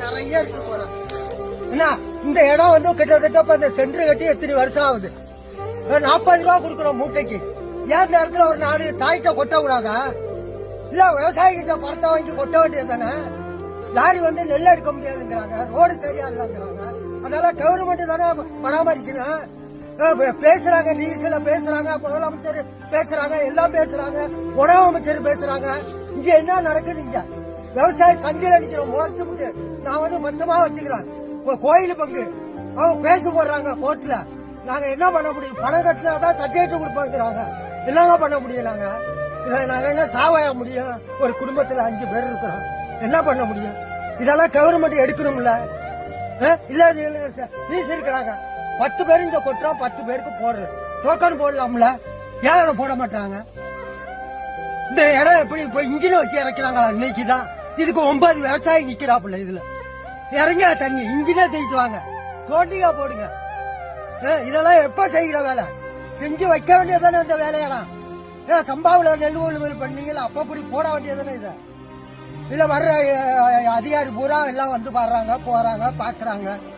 நிறைய இருக்கு குறை என்ன இந்த இடம் வந்து கிட்டத்தட்ட இப்ப இந்த சென்டர் கட்டி எத்தனை வருஷம் ஆகுது? நாற்பது ரூபா கொடுக்குறோம் மூட்டைக்கு. ஏன் இந்த இடத்துல ஒரு நாலு தாய்த்த கொட்ட கூடாதா இல்ல விவசாயிகிட்ட பணத்தை வாங்கி கொட்ட வேண்டியது தானே லாரி வந்து நெல் எடுக்க முடியாதுங்கிறாங்க ரோடு சரியா இல்லைங்கிறாங்க. அதனால கவர்மெண்ட் தானே பராமரிக்கணும் பேசுறாங்க நியூஸ்ல பேசுறாங்க முதலமைச்சர் பேசுறாங்க எல்லாம் பேசுறாங்க உணவு அமைச்சர் பேசுறாங்க. இங்க என்ன நடக்குது இங்க? விவசாய சந்தையில் அடிக்கிற முறைச்சு விட்டு நான் வந்து மொத்தமா வச்சுக்கிறேன். கோயில் பங்கு. அவங்க பேச போடுறாங்க கோர்ட்ல. நாங்க என்ன பண்ண முடியும்? பணம் கட்டினாதான் சர்டிபிகேட் கொடுப்பாங்கிறாங்க. என்னங்க பண்ண முடியும் நாங்க? இதுல நாங்கள் என்ன சாவாய முடியும்? ஒரு குடும்பத்தில் அஞ்சு பேர் இருக்கிறோம். என்ன பண்ண முடியும்? இதெல்லாம் கவர்மெண்ட் எடுக்கணும்ல. அஹ்? இல்ல நீஸ் இருக்கிறாங்க. பத்து பேர் இங்க கொட்டுறோம் பத்து பேருக்கு போடுறது டோக்கன் போடலாம்ல. ஏன் அதை போட மாட்டாங்க இந்த இடம் எப்படி இப்போ இன்ஜினை வச்சு இறக்கிறாங்களா? இன்னைக்கு தான் இதுக்கு ஒன்பது விவசாயி நிக்கிறாப்புல இதுல. இறங்க தண்ணி இன்ஜினே தூக்கிட்டு வாங்க. தோண்டிக்கா போடுங்க. ஏ, இதெல்லாம் எப்ப செய்கிற வேலை? செஞ்சு வைக்க வேண்டியதானே இந்த வேலையெல்லாம். ஏ சம்பாவில நெல் கொள்முதல் பண்ணீங்களா அப்ப அப்படி போட வேண்டியதானே இதை? இதுல வர்ற அதிகாரி பூரா எல்லாம் வந்து பாடுறாங்க போறாங்க பாக்குறாங்க.